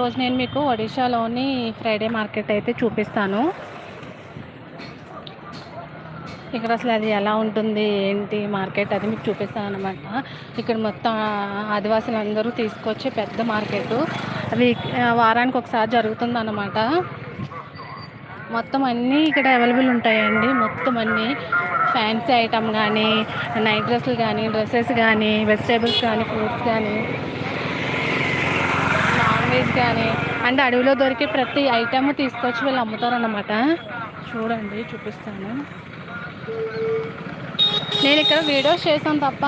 ఈరోజు నేను మీకు ఒడిశాలోని ఫ్రైడే మార్కెట్ అయితే చూపిస్తాను. ఇక్కడ అసలు అది ఎలా ఉంటుంది ఏంటి మార్కెట్ అది మీకు చూపిస్తాను అనమాట ఇక్కడ మొత్తం ఆదివాసులు అందరూ తీసుకొచ్చే పెద్ద మార్కెట్. అది వారానికి ఒకసారి జరుగుతుంది అనమాట మొత్తం అన్నీ ఇక్కడ అవైలబుల్ ఉంటాయండి. మొత్తం అన్నీ ఫ్యాన్సీ ఐటమ్ కానీ నైట్ డ్రెస్సులు కానీ డ్రెస్సెస్ కానీ వెజిటేబుల్స్ కానీ ఫ్రూట్స్ కానీ నాన్ కానీ అంటే అడవిలో దొరికే ప్రతి ఐటమ్ తీసుకొచ్చి వీళ్ళు అమ్ముతారన్నమాట. చూడండి చూపిస్తాను. నేను ఇక్కడ వీడియోస్ చేశాను తప్ప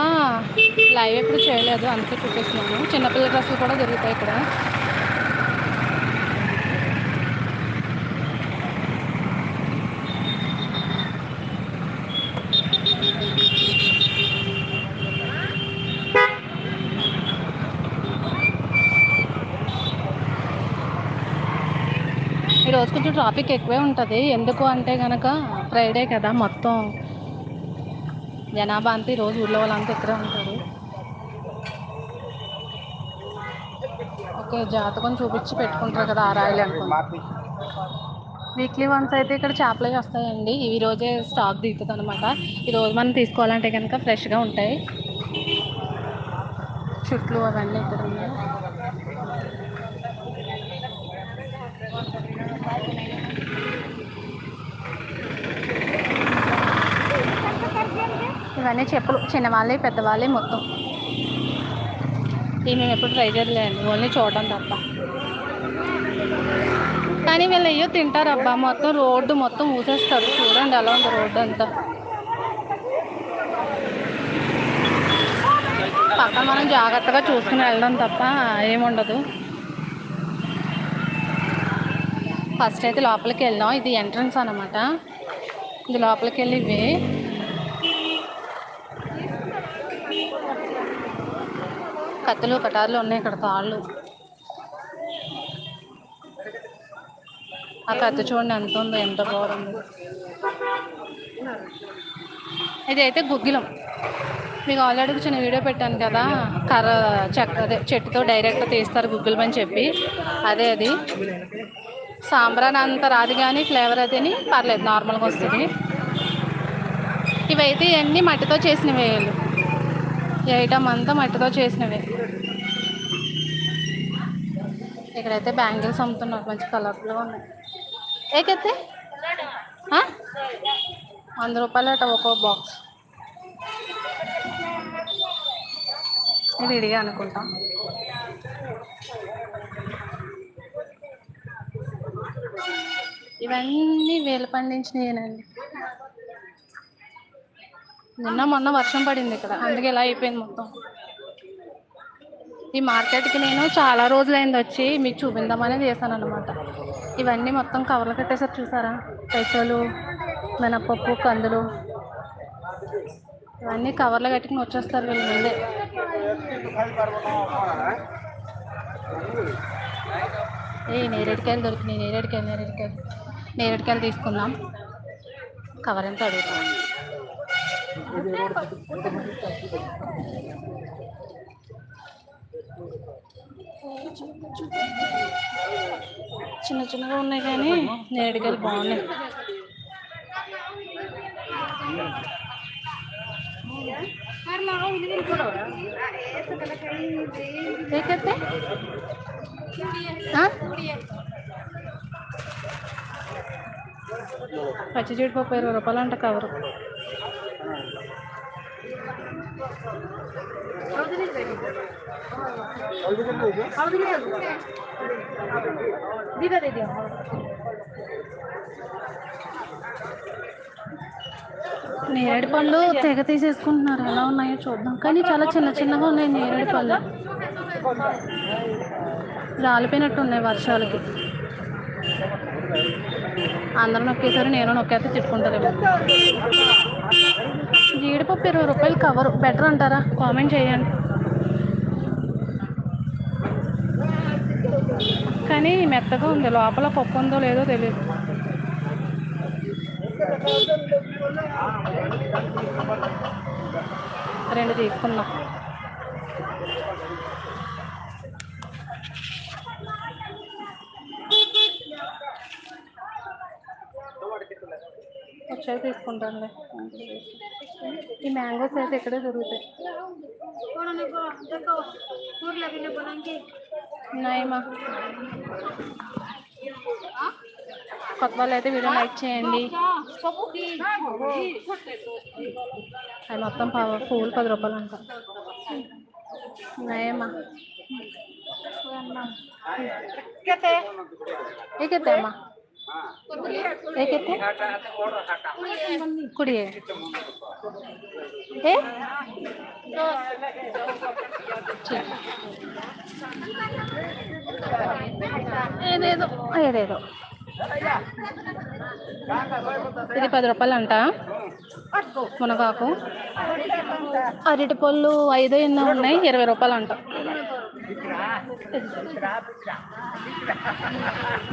లైవ్ ఎప్పుడు చేయలేదు అందుకే చూపిస్తున్నాను. చిన్నపిల్లల డ్రెస్సులు కూడా దొరుకుతాయి ఇక్కడ. ఈరోజు కొంచెం ట్రాఫిక్ ఎక్కువే ఉంటుంది. ఎందుకు అంటే కనుక ఫ్రైడే కదా మొత్తం. జనాభా అంతా ఈరోజు ఊళ్ళో వాళ్ళంతా ఇక్కడే ఉంటారు. ఓకే జాతకం చూపించి పెట్టుకుంటారు కదా ఆరాయిలు అనుకుంటా. వీక్లీ వన్స్ అయితే ఇక్కడ చేపలే వస్తాయండి. ఈ రోజే స్టాక్ దిగుతుంది అనమాట ఈరోజు మనం తీసుకోవాలంటే కనుక ఫ్రెష్గా ఉంటాయి. చుట్లు అవన్నీ ఇక్కడ ఉన్నాయి ఇవన్నీ చెప్పులు చిన్నవాళ్ళే పెద్దవాళ్ళే మొత్తం. ఇవి మేము ఎప్పుడు ట్రై చేయలేండి ఓన్లీ చూడడం తప్ప. కానీ వీళ్ళు అయ్యో తింటారు అబ్బా మొత్తం రోడ్డు మొత్తం ఊసేస్తారు. చూడండి ఎలా ఉంది రోడ్డు అంతా. పక్కన మనం జాగ్రత్తగా చూసుకుని వెళ్ళడం తప్ప ఏముండదు. ఫస్ట్ అయితే లోపలికి వెళ్దాం. ఇది ఎంట్రన్స్ అనమాట ఇది లోపలికి వెళ్ళి ఇవే. కత్తులు కటార్లు ఉన్నాయి ఇక్కడ తాళ్ళు. ఆ కత్తి చూడండి ఎంత ఉందో ఎంత బాగుంది ఇదైతే గుగ్గిలం. మీకు ఆల్రెడీ చిన్న వీడియో పెట్టాను కదా కర్ర చెక్క అదే చెట్టుతో డైరెక్ట్ తీస్తారు గుగ్గిలం అని చెప్పి. అదే అది. సాంబ్రాన్ అంత రాదు కానీ ఫ్లేవర్ అదేని పర్లేదు నార్మల్గా వస్తుంది. ఇవైతే ఇవన్నీ మట్టితో చేసిన వేయలు ఈ ఐటమ్ అంతా మట్టితో చేసినవే. ఇక్కడైతే బ్యాంగిల్స్ అమ్ముతున్నారు మంచి కలర్ఫుల్గా ఉన్నాయి. ఏకైతే వంద రూపాయలు అట ఒక్కో బాక్స్. ఇది ఇడిగా అనుకుంటాం. ఇవన్నీ వేలు పండించినవేనండి నిన్న మొన్న వర్షం పడింది ఇక్కడ. అందుకే ఇలా అయిపోయింది మొత్తం. ఈ మార్కెట్కి నేను చాలా రోజులైంది వచ్చి మీకు చూపిందామని చేశాను అనమాట ఇవన్నీ మొత్తం కవర్లు కట్టేసారు చూసారా? పెసలు మినపప్పు కందులు. ఇవన్నీ కవర్లు కట్టుకుని వచ్చేస్తారు వీళ్ళు ముందే. ఏ నేరేడుకాయలు దొరికినాయి నేరేడుకాయలు నేరేడుకాయలు. నేరేడుకాయలు తీసుకుందాం. కవర్ ఎంత అడుగుతాం చిన్న చిన్నగా ఉన్నాయి కానీ నేడుకలు బాగున్నాయి. ఏకైతే? పచ్చి జీడిపప్పు ఇరవై రూపాయలు అంట కవరు. నేరేడు పళ్ళు తెగ తీసేసుకుంటున్నారు. ఎలా ఉన్నాయో చూద్దాం. కానీ చాలా చిన్న చిన్నగా ఉన్నాయి నేరేడు పళ్ళు రాలిపోయినట్టు ఉన్నాయి వర్షాలకి. అందరూ నొక్కేసారి నేను నొక్కేస్తే తిట్టుకుంటారేమో. నూట ఇరవై రూపాయలు కవరు బెటర్ అంటారా? కామెంట్ చేయండి. కానీ మెత్తగా ఉంది. లోపల పప్పు ఉందో లేదో తెలియదు రెండు తీసుకుందాం. ఫ్రెష్గా తీసుకుంటాంలే ఈ మ్యాంగోస్ అయితే ఇక్కడే దొరుకుతాయి. ఉన్నాయమ్మా కొత్త వాళ్ళు అయితే వీడియో లైక్ చేయండి. అవి మొత్తం పూలు పది రూపాయలు అంట. ఉన్నాయమ్మా ఏ అమ్మా ये कितने कुड़ी है ए ठीक ఏదేదో ఏదేదో ఇది పది రూపాయలు అంట మునగాకు అరటి పళ్ళు ఐదు ఎన్నో ఉన్నాయి ఇరవై రూపాయలు అంట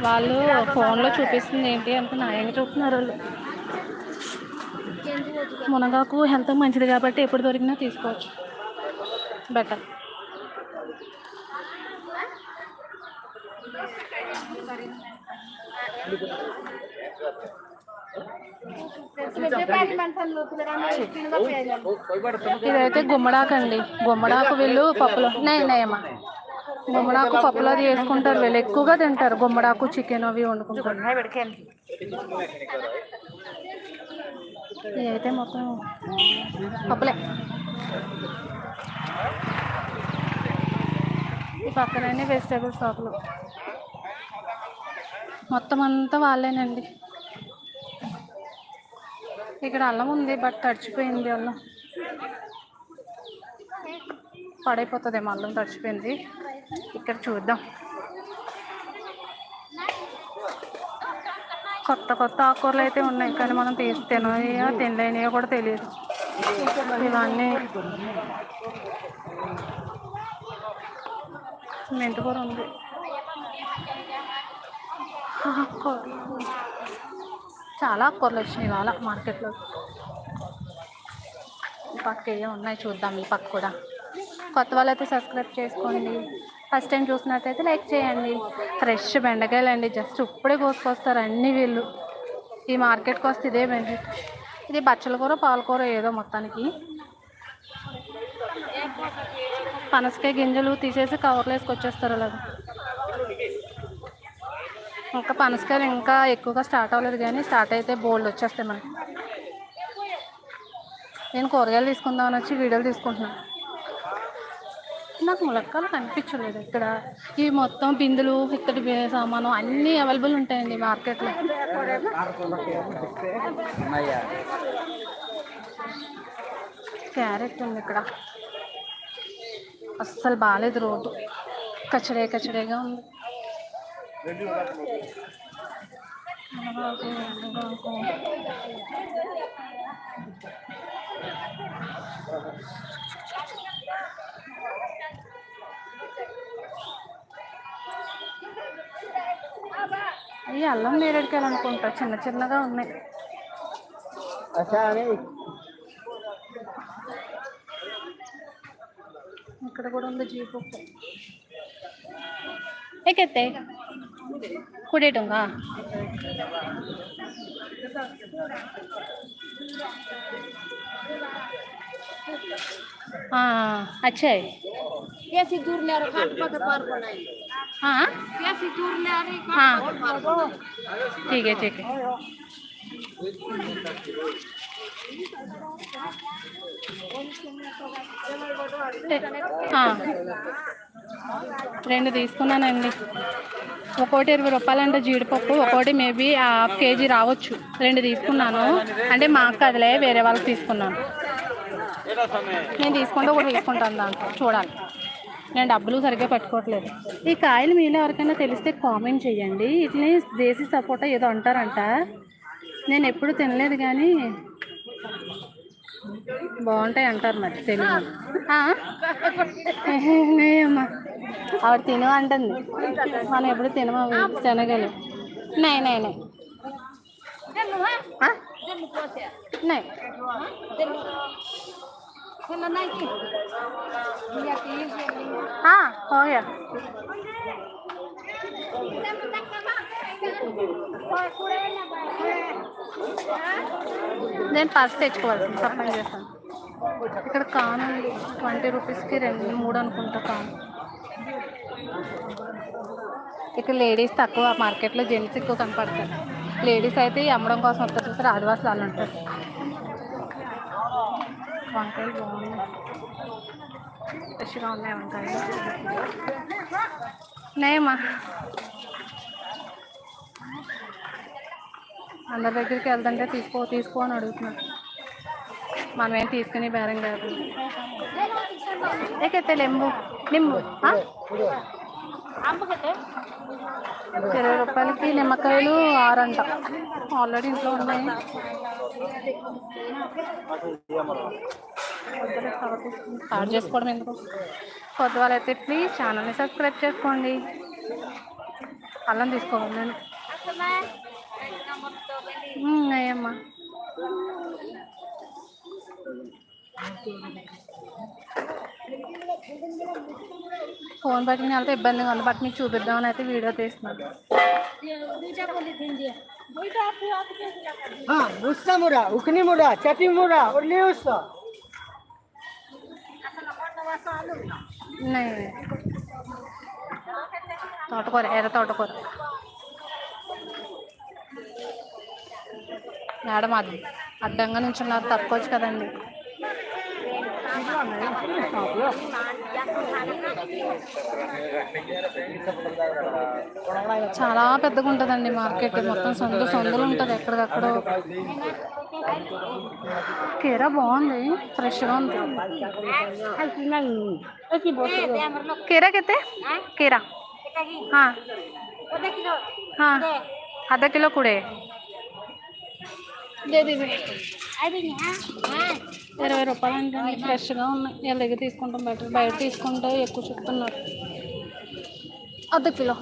వాళ్ళు ఫోన్లో చూపిస్తుంది ఏంటి అంత న్యాయంగా చూస్తున్నారు వాళ్ళు. మునగాకు హెల్త్ మంచిది కాబట్టి ఎప్పుడు దొరికినా తీసుకోవచ్చు. బెటర్. ఇదైతే గుమ్మడాకు అండి. గుమ్మడాకు వీళ్ళు పప్పులో నేనేమా గుమ్మడాకు పప్పులో అది వేసుకుంటారు వీళ్ళు. ఎక్కువగా తింటారు గుమ్మడాకు చికెన్ అవి వండుకుంటారు. ఇదైతే మొత్తం పప్పులే. ఈ పక్కనన్నీ వెజిటేబుల్ షాపులు మొత్తం అంతా వాళ్ళేనండి. ఇక్కడ అల్లం ఉంది బట్ తడిచిపోయింది అల్లం. పడైపోతుందేమో అల్లం తడిచిపోయింది. ఇక్కడ చూద్దాం. కొత్త కొత్త ఆకుకూరలు అయితే ఉన్నాయి కానీ మనం తీసి తినయో తినలేనియో కూడా తెలియదు. ఇవన్నీ మెంతికూర ఉంది. ఆకుకూరలు చాలా ఆకుకూరలు వచ్చినాయి ఇవాళ మార్కెట్లో. ఈ పక్క ఏ ఉన్నాయి చూద్దాం ఈ పక్క కూడా. కొత్త వాళ్ళైతే సబ్స్క్రైబ్ చేసుకోండి. ఫస్ట్ టైం చూసినట్టయితే లైక్ చేయండి. ఫ్రెష్ బెండకాయలు అండి జస్ట్ ఇప్పుడే కోసుకొస్తారు అన్ని వీళ్ళు. ఈ మార్కెట్కి వస్తే ఇదే బెనిఫిట్ ఇది బచ్చల కూర పాలకూర ఏదో మొత్తానికి. పనసకాయ గింజలు తీసేసి కవర్లు వేసుకొచ్చేస్తారు అలాగా. ఇంకా పనసకాయలు ఇంకా ఎక్కువగా స్టార్ట్ అవ్వలేదు కానీ స్టార్ట్ అయితే బోల్డ్ వచ్చేస్తాయి మనకి. నేను కూరగాయలు తీసుకుందామని వచ్చి వీడియోలు తీసుకుంటున్నాను నాకు ములక్కాలు కనిపించలేదు ఇక్కడ. ఈ మొత్తం బిందులు ఇక్కడి సామాను అన్నీ అవైలబుల్ ఉంటాయండి మార్కెట్లో. క్యారెట్ ఉంది ఇక్కడ. అస్సలు బాగాలేదు రోడ్డు. కచడే కచడేగా ఉంది. ఈ అల్లం నేరేడుకాయలు అనుకుంటా చిన్న చిన్నగా ఉన్నాయి ఇక్కడ కూడా ఉంది జీడిపప్పు ఏకెత్తే కుడేటుంగా अच्छा है कैसी दूर ले रहा घाट पर पार को नहीं हाँ कैसी दूर ले रही हाँ ठीक है ठीक है ఆ. రెండు తీసుకున్నానండి ఒక్కోటి ఇరవై రూపాయలు అంటే జీడిపప్పు ఒక్కోటి మేబీ హాఫ్ కేజీ రావచ్చు. రెండు తీసుకున్నాను. అంటే మాకు అదిలే వేరే వాళ్ళకి తీసుకున్నాను. నేను తీసుకుంటే ఒకటి తీసుకుంటాను దాంట్లో. చూడాలి. నేను డబ్బులు సరిగ్గా పెట్టుకోవట్లేదు. ఈ కాయలు మీలో ఎవరికైనా తెలిస్తే కామెంట్ చేయండి. ఇట్లని దేశీ సపోటా ఏదో అంటారంట. నేను ఎప్పుడు తినలేదు కానీ బాగుంటాయి అంటారు మరి తెలియదు ఆ? అమ్మా ఆవిడ తిను అంటుంది మనం ఎప్పుడు తినము అవి శనగలు నై నై నై ఆ? నై सुनो नहीं की ये की हाँ हो गया నేను పర్స్ తెచ్చుకోవాలి తప్పని చేస్తాను ఇక్కడ కాన్ ఉంది. ట్వంటీ రూపీస్కి రెండు మూడు అనుకుంటా కాన్. ఇక్కడ లేడీస్ తక్కువ మార్కెట్లో జెంట్స్ ఎక్కువ కనపడతారు. లేడీస్ అయితే అమ్మడం కోసం వస్తారు. చూసారు? ఆదివాసులు వాళ్ళు ఉంటారు. వంకాయలు బాగున్నాయి. ఫ్రెష్గా ఉన్నాయి వంకాయలు. నేమా? అందరి దగ్గరికి వెళ్తుంటే తీసుకో తీసుకో అని అడుగుతున్నాడు మనమేం తీసుకుని బేరం కాదు. ఏకైతే లెంబు? నింబు ఇరవై రూపాయలకి నిమ్మకాయలు ఆరంట. ఆల్రెడీ ఇంట్లో ఉన్నాయి. స్టార్ట్ చేసుకోవడం ఎందుకు? కొత్త వాళ్ళైతే ప్లీజ్ ఛానల్ని సబ్స్క్రైబ్ చేసుకోండి. అల్లం తీసుకోవాలి నేను. అయ్యమ్మా. ఫోన్ పట్టుకుని వెళ్తే ఇబ్బందిగా ఉంది. బట్ మీకు చూపిద్దామని అయితే వీడియో తీస్తున్నాను. ఉల్లి తోటకూర ఎర్ర తోటకూర. మేడం అడ్డంగా నించున్నారు. తక్కువచ్చు కదండి. చాలా పెద్దగా ఉంటుందండి మార్కెట్. మొత్తం సందు సందులు ఉంటుంది ఎక్కడికక్కడ. కీర బాగుంది. ఫ్రెష్గా ఉంది. కీరాకైతే? కీరా. అర్ధ కిలో కూడా. ఇరవై రూపాయలు అంటే ఫ్రెష్గా ఉన్నాయి. వీళ్ళ దగ్గర తీసుకుంటాం. బెటర్. బయట తీసుకుంటే ఎక్కువ చెప్తున్నారు. అర్ధ కిలో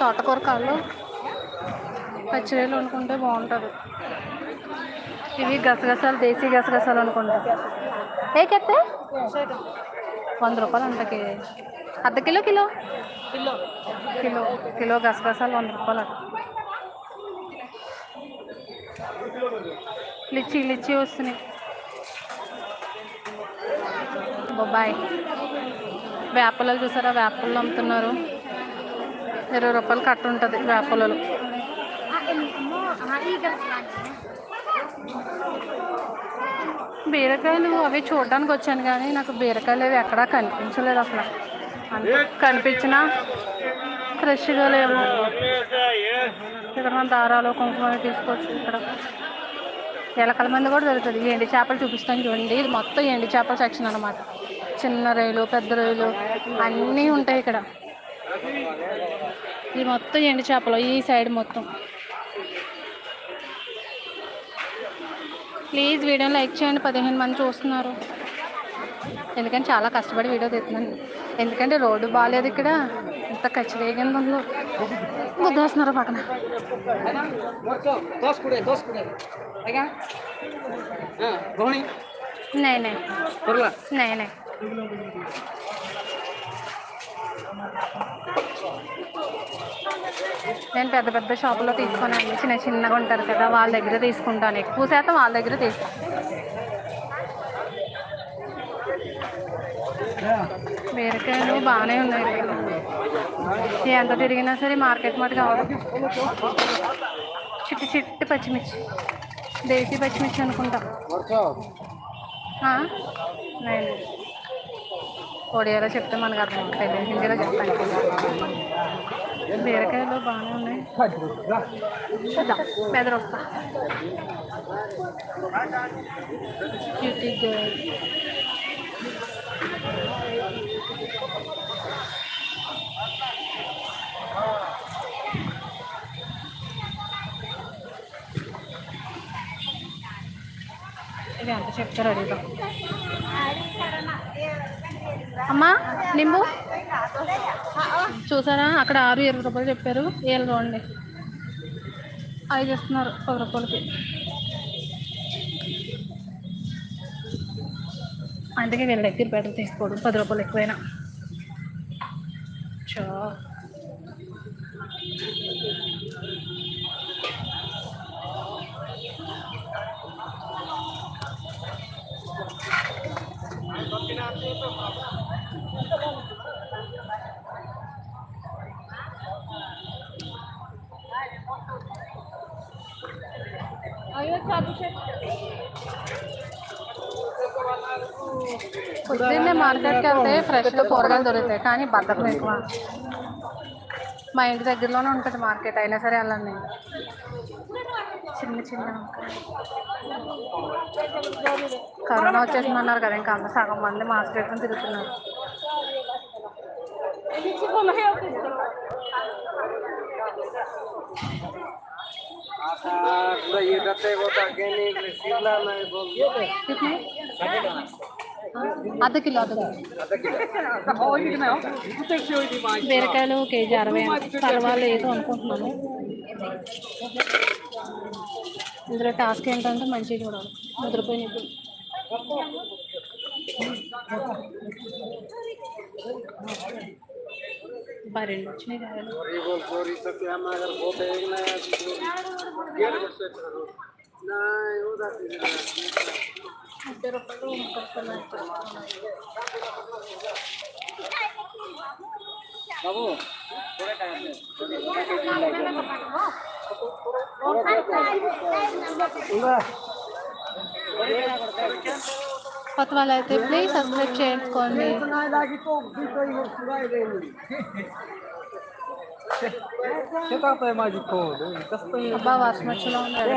తోటకూర కాళ్ళు వండుకుంటే బాగుంటుంది. ఇవి గసగసాలు దేశీ గసగసాలు అనుకుంటా. ఏకెత్తే వంద రూపాయలు అంతకి అర్ధ kilo kilo? Kilo. Kilo. Kilo గసగసాలు వంద రూపాయలు అట. లిచ్చి లిచ్చి వస్తున్నాయి. బొబ్బాయి వేపలు చూసారా? వేపలు అమ్ముతున్నారు. ఇరవై రూపాయలు కట్ట ఉంటుంది వేపలలో బీరకాయలు అవి చూడడానికి వచ్చాను కానీ నాకు బీరకాయలు అవి ఎక్కడా కనిపించలేదు అసలు. కనిపించినా ఫ్రెష్గా లేవు. ఇక్కడ మన దారాలు కుంకుమ తీసుకోవచ్చు ఇక్కడ. ఎలకల మంది కూడా దొరుకుతుంది. ఎండి చేపలు చూపిస్తాను చూడండి. ఇది మొత్తం ఎండి చేపల సెక్షన్ అనమాట చిన్న రొయ్యలు పెద్ద రొయ్యలు అన్నీ ఉంటాయి ఇక్కడ. ఇది మొత్తం ఎండి చేపలు ఈ సైడ్ మొత్తం. ప్లీజ్ వీడియోని లైక్ చేయండి పదిహేను మంది చూస్తున్నారు. ఎందుకంటే చాలా కష్టపడి వీడియో తెస్తుందండి ఎందుకంటే రోడ్డు బాగాలేదు ఇక్కడ ఎంత కచ్చిరేగింది ఉందో. వస్తున్నారు పక్కన. నేనే నేనే నేను పెద్ద పెద్ద షాపులో తీసుకోనండి చిన్న చిన్నగా ఉంటారు కదా వాళ్ళ దగ్గర తీసుకుంటాను. ఎక్కువ శాతం వాళ్ళ దగ్గర తీసుకుంటాను. బీరకాయలు బాగానే ఉన్నాయి. ఎంత తిరిగినా సరే మార్కెట్ మటు కావాలి చిట్టి చిట్టి పచ్చిమిర్చి దేశీ పచ్చిమిర్చి అనుకుంటా? నేను. ఒడియాలో చెప్తే మనకు అర్థం అవుతుంది హిందీలో చెప్తాను బీరకాయలు బాగానే ఉన్నాయి చూద్దాం బెదర్ వస్తా క్యూటీ గర్ల్ ఇది ఎంత చెప్తారు అడుగుదాం అమ్మా నింబు చూసారా? అక్కడ ఆరు ఇరవై రూపాయలు చెప్పారు. ఏళ్ళు చూడండి. ఐదు ఇస్తున్నారు పది రూపాయలకి. అందుకే వీళ్ళ దగ్గర బెటర్ తీసుకోవడం పది రూపాయలు ఎక్కువైనా. చా. పొద్దున్నే మార్కెట్కి వెళ్తే ఫ్రెష్గా కూరగాయలు దొరుకుతాయి కానీ బద్దకం ఎక్కువ. మా ఇంటి దగ్గరలోనే ఉంటుంది మార్కెట్ అయినా సరే వెళ్ళండి. చిన్న చిన్న కరోనా వచ్చేసిందన్నారు కదా ఇంకా అంత సగం మంది మాస్క్ వేసుకుని తిరుగుతున్నారు. అర్ధ కిలో అర్ధ కిలో బీరకాయలు కేజీ అరవై పర్వాలేదు ఏదో అనుకుంటున్నాను. ఇందులో టాస్క్ ఏంటంటే మంచిగా చూడాలి. ముద్రపోయి బాగా రెండు వచ్చినాయి కదా ఇద్దరు ఒకళ్ళు బాబు ఉందా కొత్త వాళ్ళు అయితే ప్లీజ్ సబ్స్క్రైబ్ చేసుకోండి అబ్బా వర్షం వచ్చేలా ఉన్నాడు.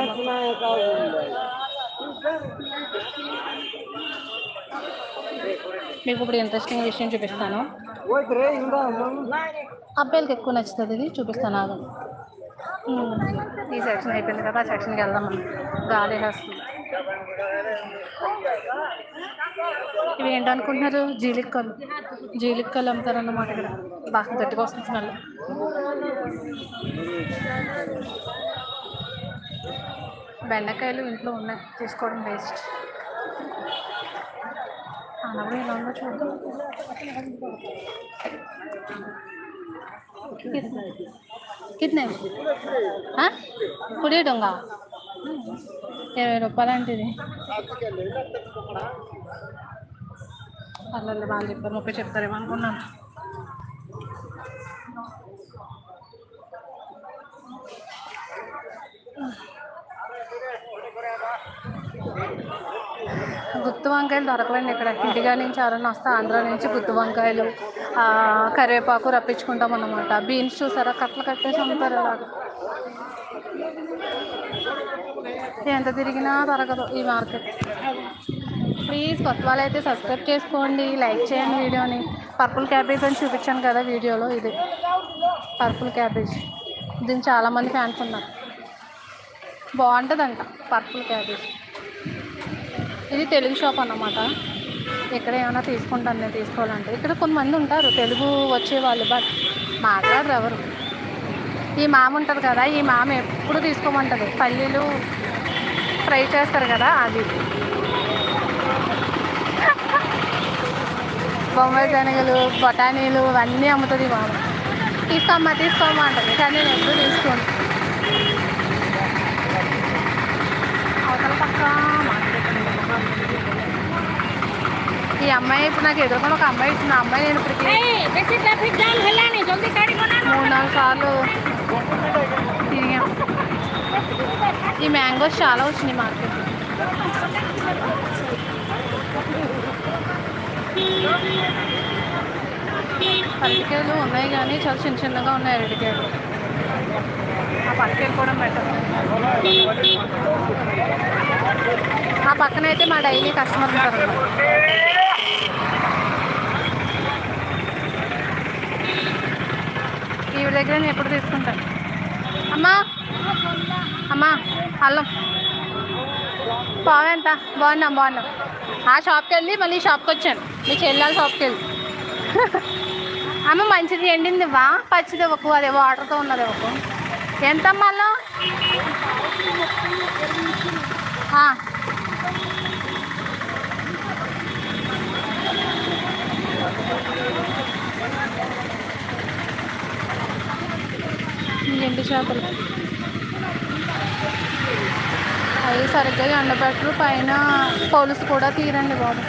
మీకు ఇప్పుడు ఇంట్రెస్టింగ్ విషయం చూపిస్తాను. అబ్బాయిలకి ఎక్కువ నచ్చుతుంది ఇది. చూపిస్తాను నాకు ఈ సెక్షన్ అయిపోయింది కదా ఆ సెక్షన్కి వెళ్దాం. గాలి వేస్తుంది. ఇవి ఏంటనుకుంటున్నారు? జీలిక్కలు జీలిక్కలు అమ్ముతారన్నమాట ఇక్కడ. బాగా గట్టిగా వస్తుంది బెండకాయలు ఇంట్లో ఉన్నాయి. తీసుకోవడం బెస్ట్ అనగా ఇలా ఉందో చూద్దాం. కిట్నే కుడి ఇరవై రూపాయలు అంటే ఇది పర్లేదు బాగా చెప్పారు ముప్పై చెప్తారేమో అనుకున్నాను గుత్తి వంకాయలు దొరకవండి ఇక్కడ. ఇంటిగా నుంచి ఎవరైనా వస్తే ఆంధ్ర నుంచి గుత్తి వంకాయలు కరివేపాకు రప్పించుకుంటాం అన్నమాట. బీన్స్ చూసారా? కట్టలు కట్టేసి అమ్ముతారు అలాగా ఎంత తిరిగినా దొరకదు ఈ మార్కెట్. ప్లీజ్ కొత్త వాళ్ళు అయితే సబ్స్క్రైబ్ చేసుకోండి లైక్ చేయండి వీడియోని. పర్పుల్ క్యాబేజ్ అని చూపించాను కదా వీడియోలో ఇది. పర్పుల్ క్యాబేజ్ దీన్ని చాలామంది ఫ్యాన్స్ ఉన్నారు. బాగుంటుందంట పర్పుల్ క్యాబేజ్ ఇది తెలుగు షాప్ అన్నమాట. ఇక్కడ ఏమైనా తీసుకుంటాను నేను తీసుకోవాలంటే. ఇక్కడ కొంతమంది ఉంటారు తెలుగు వచ్చేవాళ్ళు బట్ మాట్లాడరు ఎవరు. ఈ మామ ఉంటుంది కదా ఈ మామ ఎప్పుడు తీసుకోమంటుంది. పల్లీలు ఫ్రై చేస్తారు కదా అది. బొమ్మల శనగలు బఠానీలు అన్నీ అమ్ముతుంది బాబు తీసుకోమ్మా తీసుకోమ్మా అంటుంది. కానీ నేను ఎప్పుడు తీసుకోను. అవతల పక్క ఈ అమ్మాయి ఇప్పుడు నాకు ఎదుర్కొని ఒక అమ్మాయి ఇచ్చిన అమ్మాయి నేను ఇప్పటికి మూడు నాలుగు సార్లు ఈ మ్యాంగోస్ చాలా వచ్చినాయి మార్కెట్ అరటికాయలు ఉన్నాయి కానీ చాలా చిన్న చిన్నగా ఉన్నాయి అరటికాయలు. ఆ పక్కకి కూడా బెటర్ ఆ పక్కన అయితే మా డైలీ కస్టమర్ ఉంటారు ఈ దగ్గర నేను ఎప్పుడు తీసుకుంటాను అమ్మా! అమ్మా! అల్లం. పావు ఎంత? బాగున్నాం బాగున్నాం. ఆ షాప్కి వెళ్ళి మళ్ళీ షాప్కి వచ్చాను. మీ చెల్లెల షాప్కి వెళ్ళి. అమ్మ మంచిది ఎండింది ఇవ్వా పచ్చిది ఒక అదే వాటర్తో ఉన్నది ఒక ఎంత మళ్ళా ఎండు చేపలు. అవి సరిగ్గా ఎండబెట్టరు. పైన పోలీసు కూడా తీరండి బాబు.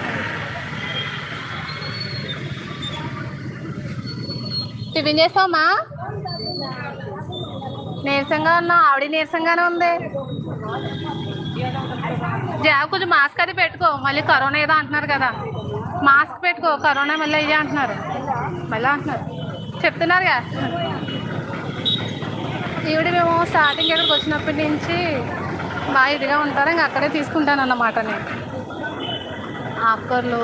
టిఫిన్ చేసావమ్మా? నీరసంగా ఉన్నా? ఆవిడ నీరసంగానే ఉంది. జాబ్ కొంచెం మాస్క్ అది పెట్టుకో. మళ్ళీ కరోనా ఏదో అంటున్నారు కదా. మాస్క్ పెట్టుకో. కరోనా మళ్ళీ ఇదే అంటున్నారు. మళ్ళీ అంటున్నారు. చెప్తున్నారుగా ఈవిడ మేము స్టార్టింగ్ ఇక్కడికి వచ్చినప్పటి నుంచి బాగా ఇదిగా ఉంటారు. ఇంకా అక్కడే తీసుకుంటాను అన్నమాట నేను. ఆకుకూరలు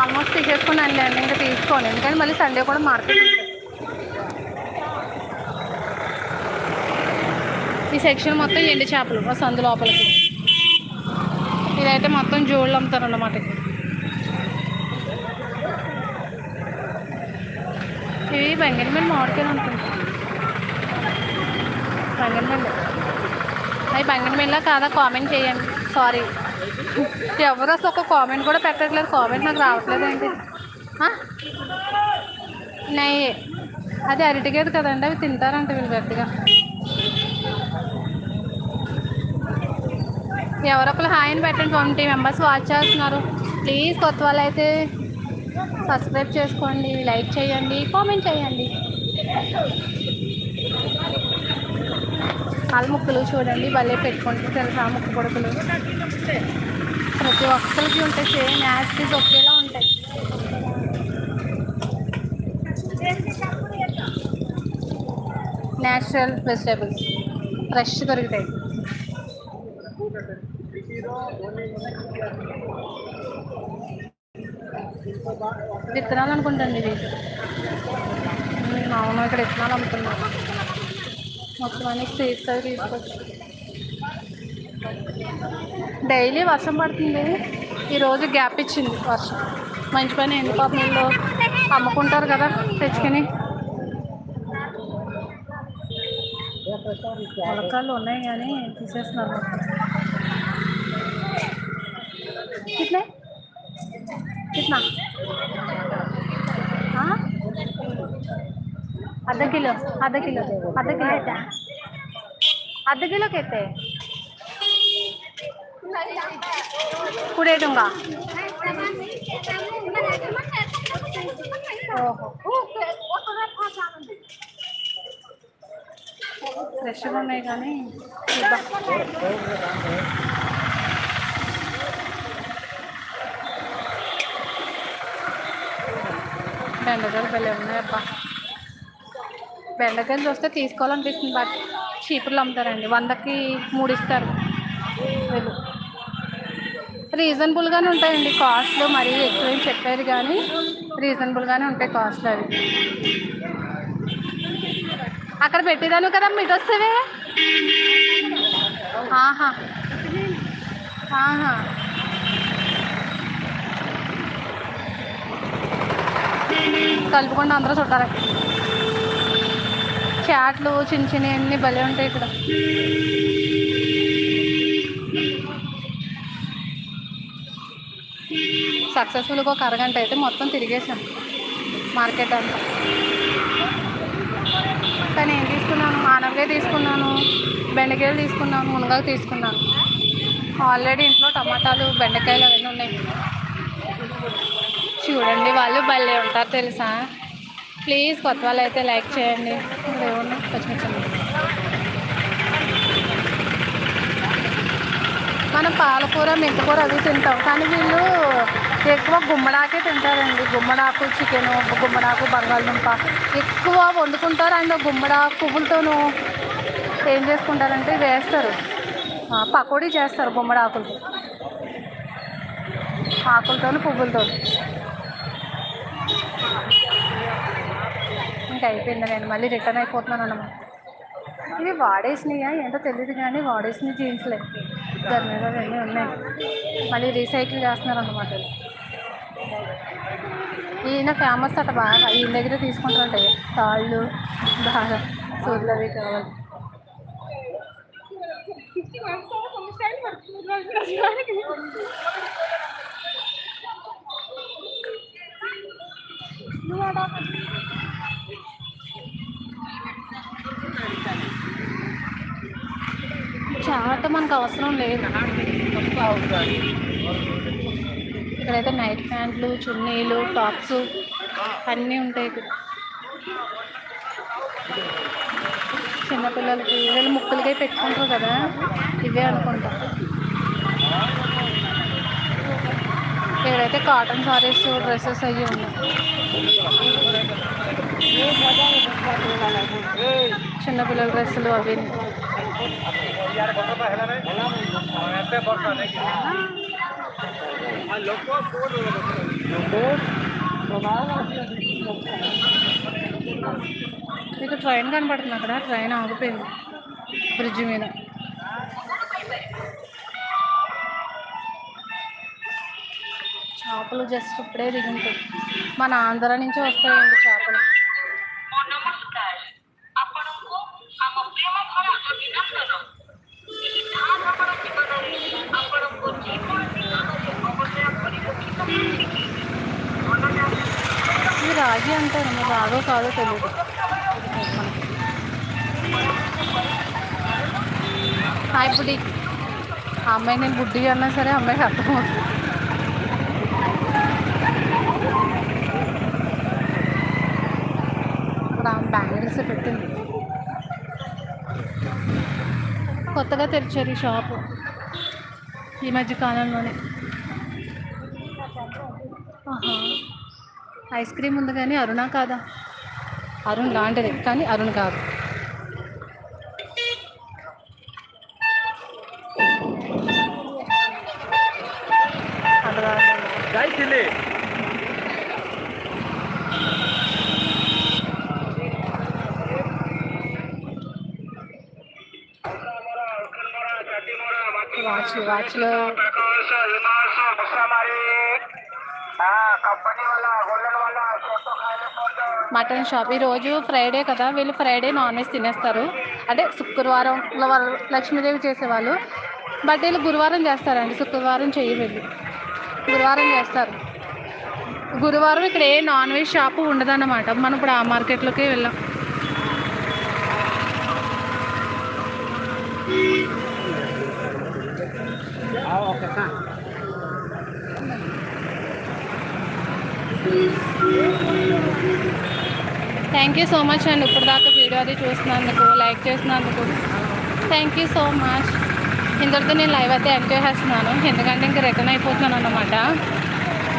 ఆల్మోస్ట్ తీసేసుకున్నాను అండి. ఇంకా తీసుకోను. ఎందుకంటే మళ్ళీ సండే కూడా మార్కెట్ ఈ సెక్షన్ మొత్తం ఎండు చేపలు ఆ సందు లోపలికి. ఇదైతే మొత్తం జోళ్ళు అమ్ముతారు అన్నమాట ఇక్కడ. ఇవి బంగినమిల్లి మామిడికాయలు ఉంటుంది బంగినమిల్లి. అవి బంగినమిల్లా కాదా కామెంట్ చేయండి. సారీ ఎవరు అసలు ఒక కామెంట్ కూడా పెట్టట్లేదు. కామెంట్ నాకు రావట్లేదు ఏంటి నెయ్యి అది అరటికేది కదండి అవి తింటారంట వీళ్ళు పెద్దగా. ఎవరొకరు హాయ్ అని పెట్టండి ట్వంటీ మెంబర్స్ వాచ్ చేస్తున్నారు. ప్లీజ్ కొత్త వాళ్ళు అయితే సబ్స్క్రైబ్ చేసుకోండి. లైక్ చేయండి. కామెంట్ చేయండి. వాళ్ళ ముక్కలు చూడండి భలే పెట్టుకుంటే తెలుసా ముక్క కొడుకులు ప్రతి ఒక్కరికి ఉంటాయి సేమ్ యాసిటీస్ ఒకేలా ఉంటాయి. న్యాచురల్ వెజిటేబుల్స్ ఫ్రెష్ దొరుకుతాయి. విత్తనాలు అనుకుంటండి ఇది అవును ఇక్కడ విత్తనాలు అమ్ముతున్నాను మొత్తానికి తీస్తా తీసుకొచ్చు. డైలీ వర్షం పడుతుంది. ఈరోజు గ్యాప్ ఇచ్చింది వర్షం. మంచి పని ఎండు పాపంలో అమ్ముకుంటారు కదా తెచ్చుకొని. మొలకాళ్ళు ఉన్నాయి కానీ తీసేస్తున్నారు ఇట్లా ఇట్లా আধা কিলো আধা কিলো আধা কিলো আধা কিলো কেতে কুড়ি টঙ্কা ఫ్రెష్గా ఉన్నాయి కానీ బెండకాయలు భలే ఉన్నాయబ్బా బెండకాయలు చూస్తే తీసుకోవాలనిపిస్తుంది బట్ చీపుర్లు అమ్ముతారండి. వందకి మూడు ఇస్తారు. వీళ్ళు. రీజనబుల్గానే ఉంటాయండి కాస్ట్లు మరీ ఎక్కువ ఏం చెప్పారు కానీ రీజనబుల్గానే ఉంటాయి కాస్ట్లు అవి. అక్కడ పెట్టేదాను కదా ఇటు వస్తావే ఆహా. ఆహా. కలుపుకుండా అందరూ చుట్టారు చాట్లు చిన్న చిన్న అన్ని భలే ఉంటాయి ఇక్కడ. సక్సెస్ఫుల్గా ఒక అరగంట అయితే మొత్తం తిరిగేసాం. మార్కెట్ అంతా. కానీ ఏం తీసుకున్నాను? ఆనపకాయ తీసుకున్నాను బెండకాయలు తీసుకున్నాను మునగాకు తీసుకున్నాను. ఆల్రెడీ ఇంట్లో టమాటాలు బెండకాయలు అవన్నీ ఉన్నాయి. చూడండి వాళ్ళు భలే ఉంటారు తెలుసా? ప్లీజ్ కొత్త వాళ్ళు అయితే లైక్ చేయండి. దేవుడిని పచ్చిమిర్చి మనం పాలకూర మెంతకూర అవి తింటాం. కానీ వీళ్ళు ఎక్కువ గుమ్మడాకే తింటారండి. గుమ్మడాకు చికెన్ గుమ్మడాకు బంగాళదుంప ఎక్కువ వండుకుంటారు. అండ్ గుమ్మడాకు పువ్వులతోనూ ఏం చేసుకుంటారంటే వేస్తారు. పకోడీ చేస్తారు గుమ్మడాకులతో. ఆకులతోని పువ్వులతో ఇంకా అయిపోయింది నేను మళ్ళీ రిటర్న్ అయిపోతున్నాను అన్నమాట. ఇవి వాడేసినాయా ఏంటో తెలియదు కానీ వాడేసిన జీన్స్లే. దాని మీద అవన్నీ ఉన్నాయి. మళ్ళీ రీసైకిల్ చేస్తున్నారు అన్నమాట. ఈయన ఫేమస్ అట బాగా. ఈయన దగ్గర తీసుకుంటుంటాయి తాళ్ళు బాగా సూర్యులు అవి కావాలి. చాట మనకు అవసరం లేదు. ఇక్కడైతే నైట్ ప్యాంట్లు చున్నీలు టాప్స్ అన్నీ ఉంటాయి ఇక్కడ. చిన్నపిల్లలకి వీళ్ళు ముక్కులకే పెట్టుకుంటారు కదా ఇవే అనుకుంటా. ఇక్కడైతే కాటన్ సారీస్ డ్రెస్సెస్ అవి ఉన్నాయి. చిన్నపిల్లల డ్రెస్సులు అవి. మీకు ట్రైన్ కనపడుతుంది అక్కడ. ట్రైన్ ఆగిపోయింది. బ్రిడ్జ్ మీద. చేపలు జస్ట్ ఇప్పుడే దిగుంటాయి. మన ఆంధ్ర నుంచి వస్తాయండి చేపలు ఇది రాగి అంటారు మరి రాగో కాదో తెలియదు హాయ్ బుడ్డి. ఆ అమ్మాయి నేను బుడ్డి అన్నా సరే అమ్మాయికి అర్థమవుతుంది ఇప్పుడు ఆమె బ్యాంగిల్స్ పెట్టింది కొత్తగా తెరిచారు ఈ షాపు ఈ మధ్య కాలంలోనే. ఐస్ క్రీమ్ ఉంది కానీ అరుణ కాదా? అరుణ్ లాంటిది కానీ అరుణ్ కాదు. మ్యాచ్లో మటన్ షాప్. ఈరోజు ఫ్రైడే కదా వీళ్ళు ఫ్రైడే నాన్ వెజ్ తినేస్తారు. అంటే శుక్రవారం లక్ష్మీదేవి చేసేవాళ్ళు. బట్ వీళ్ళు గురువారం చేస్తారండి శుక్రవారం చెయ్యి వీళ్ళు. గురువారం చేస్తారు. గురువారం ఇక్కడ ఏ నాన్ వెజ్ షాపు ఉండదన్నమాట. మనం ఇప్పుడు ఆ మార్కెట్లోకి వెళ్ళాం. థ్యాంక్ యూ సో మచ్ అండి ఇప్పుడు దాకా వీడియో అది చూసినందుకు లైక్ చేసినందుకు. థ్యాంక్ యూ సో మచ్ ఇంతటితో నేను లైవ్ అయితే ఎంజాయ్ చేస్తున్నాను ఎందుకంటే ఇంకా రిటర్న్ అయిపోతున్నాను అనమాట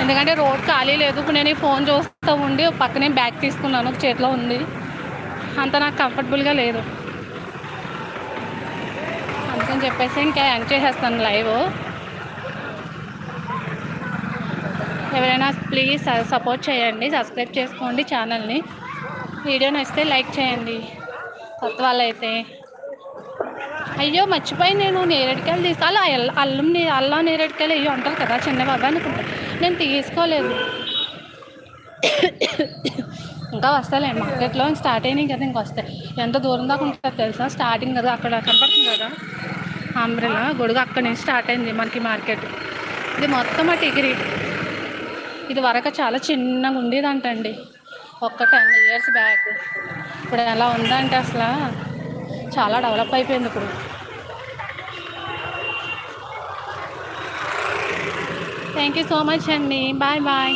ఎందుకంటే రోడ్ ఖాళీ లేదు. ఇప్పుడు నేను ఈ ఫోన్ చూస్తూ ఉండి ఒక పక్కనే బ్యాగ్ తీసుకున్నాను. చేతిలో ఉంది. అంత నాకు కంఫర్టబుల్గా లేదు. అందుకని చెప్పేసి ఇంకా ఎంజాయ్ చేస్తాను లైవ్ ఎవరైనా ప్లీజ్ సపోర్ట్ చేయండి సబ్స్క్రైబ్ చేసుకోండి ఛానల్ని వీడియో నచ్చితే లైక్ చేయండి. కొత్త వాళ్ళైతే. అయ్యో మర్చిపోయి నేను. నేరేడుకాయలు తీసుకో అలా అల్లం అల్లం నేరేడుకాయలు అయ్యో అంటారు కదా చిన్న బాబా అనుకుంటా. నేను తీసుకోలేదు. ఇంకా వస్తాలే మార్కెట్లో స్టార్ట్ అయినాయి కదా ఇంక వస్తాయి. ఎంత దూరం దాకా ఉంటుంది తెలుసా? స్టార్టింగ్ కదా అక్కడ కనపడుతుంది కదా? అంబ్రెలా గొడుగు అక్కడి నుంచి స్టార్ట్ అయింది మనకి మార్కెట్ ఇది మొత్తం ఆ డిగ్రీ ఇది వరకు చాలా చిన్నగా ఉండేదంటండి. ఒక్క టెన్ ఇయర్స్ బ్యాక్ ఇప్పుడు ఎలా ఉందంటే అసలు చాలా డెవలప్ అయిపోయింది ఇప్పుడు. థ్యాంక్ యూ సో మచ్ అండి బాయ్ బాయ్